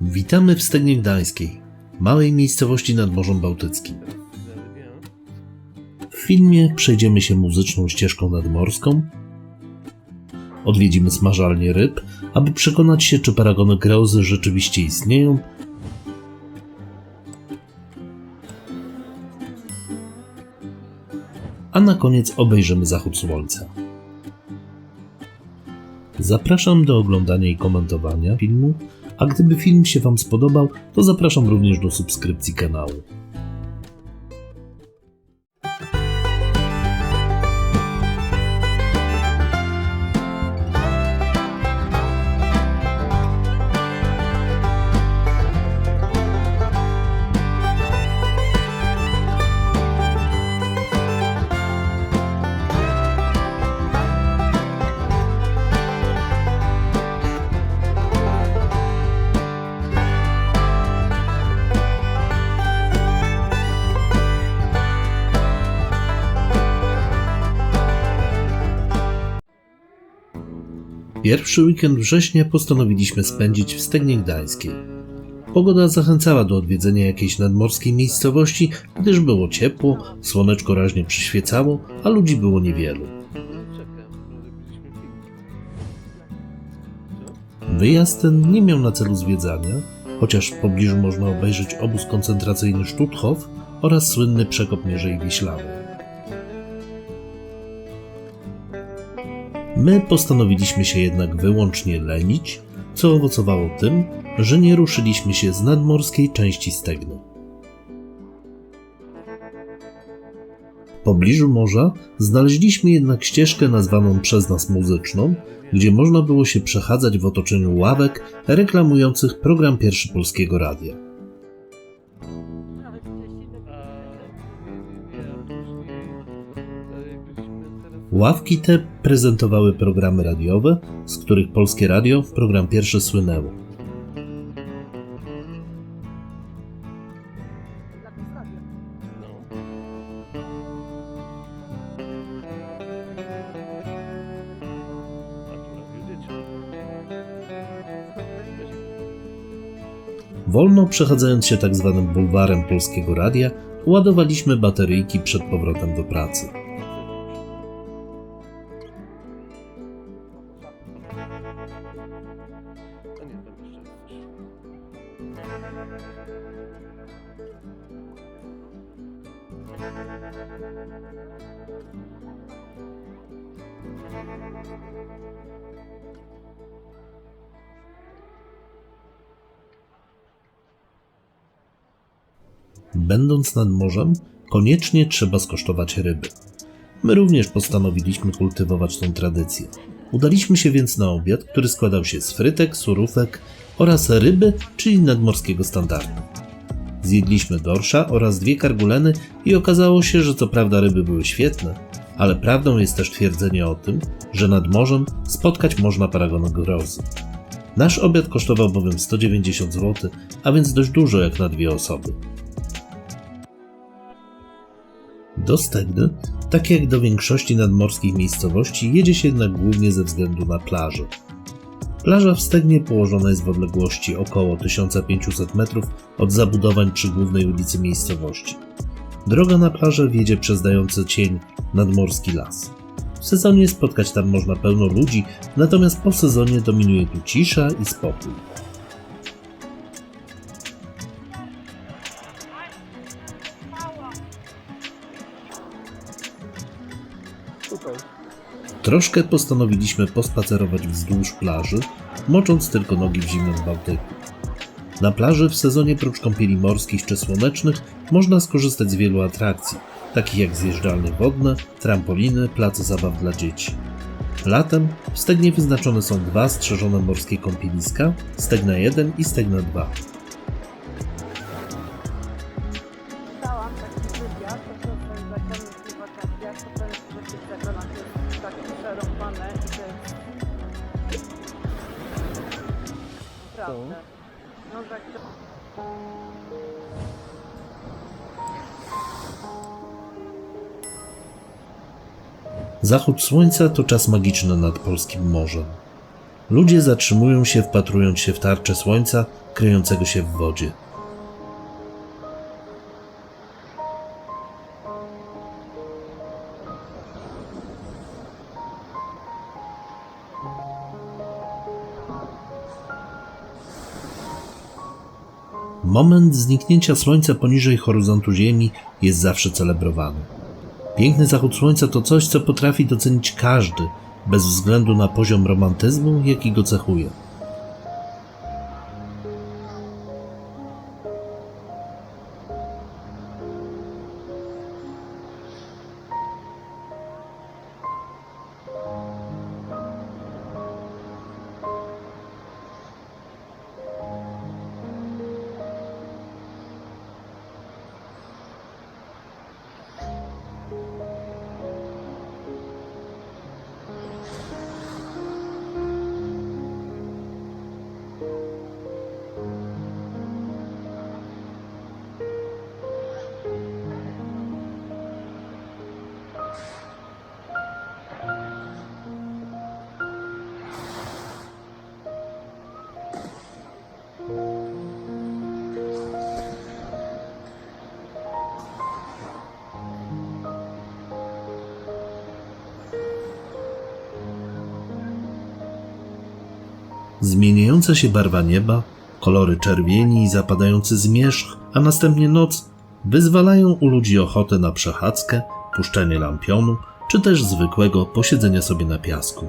Witamy w Stegnie Gdańskiej, małej miejscowości nad Morzem Bałtyckim. W filmie przejdziemy się muzyczną ścieżką nadmorską, odwiedzimy smażalnię ryb, aby przekonać się, czy paragony Greuzy rzeczywiście istnieją, a na koniec obejrzymy zachód słońca. Zapraszam do oglądania i komentowania filmu, a gdyby film się Wam spodobał, to zapraszam również do subskrypcji kanału. Pierwszy weekend września postanowiliśmy spędzić w Stegnie Gdańskiej. Pogoda zachęcała do odwiedzenia jakiejś nadmorskiej miejscowości, gdyż było ciepło, słoneczko raźnie przyświecało, a ludzi było niewielu. Wyjazd ten nie miał na celu zwiedzania, chociaż w pobliżu można obejrzeć obóz koncentracyjny Stutthof oraz słynny przekop Mierzei Wiślanej. My postanowiliśmy się jednak wyłącznie lenić, co owocowało tym, że nie ruszyliśmy się z nadmorskiej części Stegny. W pobliżu morza znaleźliśmy jednak ścieżkę nazwaną przez nas muzyczną, gdzie można było się przechadzać w otoczeniu ławek reklamujących program Pierwszy Polskiego Radia. Ławki te prezentowały programy radiowe, z których Polskie Radio program pierwszy słynęło. Wolno przechadzając się tak zwanym bulwarem Polskiego Radia, ładowaliśmy bateryjki przed powrotem do pracy. Będąc nad morzem, koniecznie trzeba skosztować ryby. My również postanowiliśmy kultywować tę tradycję. Udaliśmy się więc na obiad, który składał się z frytek, surówek oraz ryby, czyli nadmorskiego standardu. Zjedliśmy dorsza oraz dwie karguleny i okazało się, że co prawda ryby były świetne, ale prawdą jest też twierdzenie o tym, że nad morzem spotkać można paragon grozy. Nasz obiad kosztował bowiem 190 zł, a więc dość dużo jak na dwie osoby. Do Stegny, tak jak do większości nadmorskich miejscowości, jedzie się jednak głównie ze względu na plażę. Plaża w Stegnie położona jest w odległości około 1500 metrów od zabudowań przy głównej ulicy miejscowości. Droga na plażę wiedzie przez dający cień nadmorski las. W sezonie spotkać tam można pełno ludzi, natomiast po sezonie dominuje tu cisza i spokój. Troszkę postanowiliśmy pospacerować wzdłuż plaży, mocząc tylko nogi w zimnym Bałtyku. Na plaży w sezonie prócz kąpieli morskich czy słonecznych można skorzystać z wielu atrakcji, takich jak zjeżdżalnie wodne, trampoliny, place zabaw dla dzieci. Latem w Stegnie wyznaczone są dwa strzeżone morskie kąpieliska, Stegna 1 i Stegna 2. Naprawdę. No tak. Zachód słońca to czas magiczny nad polskim morzem. Ludzie zatrzymują się, wpatrując się w tarczę słońca kryjącego się w wodzie. Moment zniknięcia słońca poniżej horyzontu Ziemi jest zawsze celebrowany. Piękny zachód słońca to coś, co potrafi docenić każdy, bez względu na poziom romantyzmu, jaki go cechuje. Zmieniająca się barwa nieba, kolory czerwieni i zapadający zmierzch, a następnie noc wyzwalają u ludzi ochotę na przechadzkę, puszczenie lampionu, czy też zwykłego posiedzenia sobie na piasku.